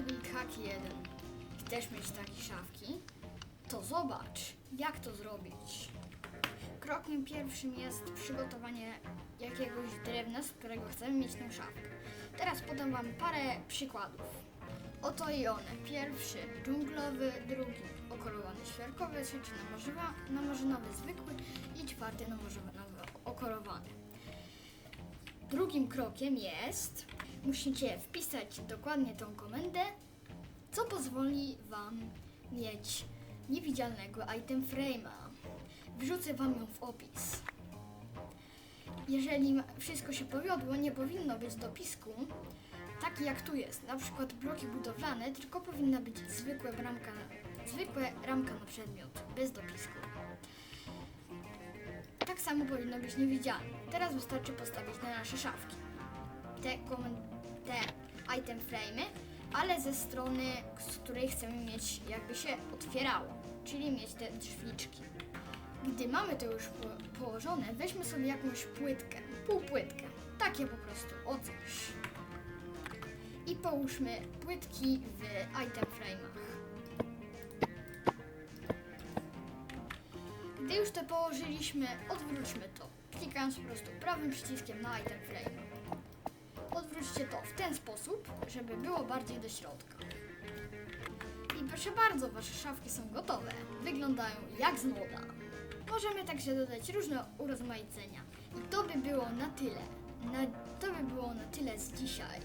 Big Hack 1 chcesz mieć takie szafki, to zobacz, jak to zrobić. Krokiem pierwszym jest przygotowanie jakiegoś drewna, z którego chcemy mieć tę szafkę. Teraz podam Wam parę przykładów. Oto i one. Pierwszy dżunglowy, drugi okolowany świerkowy, trzeci namorzywa, namorzynowy zwykły i czwarty namorzynowy okolowany. Drugim krokiem jest, musicie wpisać dokładnie tą komendę, co pozwoli Wam mieć niewidzialnego item frame'a. Wrzucę Wam ją w opis. Jeżeli wszystko się powiodło, nie powinno być dopisku, taki jak tu jest, na przykład bloki budowlane, tylko powinna być zwykłe ramka, zwykłe ramka na przedmiot, bez dopisku. Tak samo powinno być niewidzialne. Teraz wystarczy postawić na nasze szafki. Te, te item frame'y, ale ze strony, z której chcemy mieć, jakby się otwierało, czyli mieć te drzwiczki. Gdy mamy to już po- położone, weźmy sobie jakąś płytkę, półpłytkę, takie po prostu, o coś. I połóżmy płytki w item frame'ach. Gdy już to położyliśmy, odwróćmy to, klikając po prostu prawym przyciskiem na item frame. Odwróćcie to w ten sposób, żeby było bardziej do środka. I proszę bardzo, wasze szafki są gotowe. Wyglądają jak z moda. Możemy także dodać różne urozmaicenia. I to by było na tyle. Na, to by było na tyle z dzisiaj.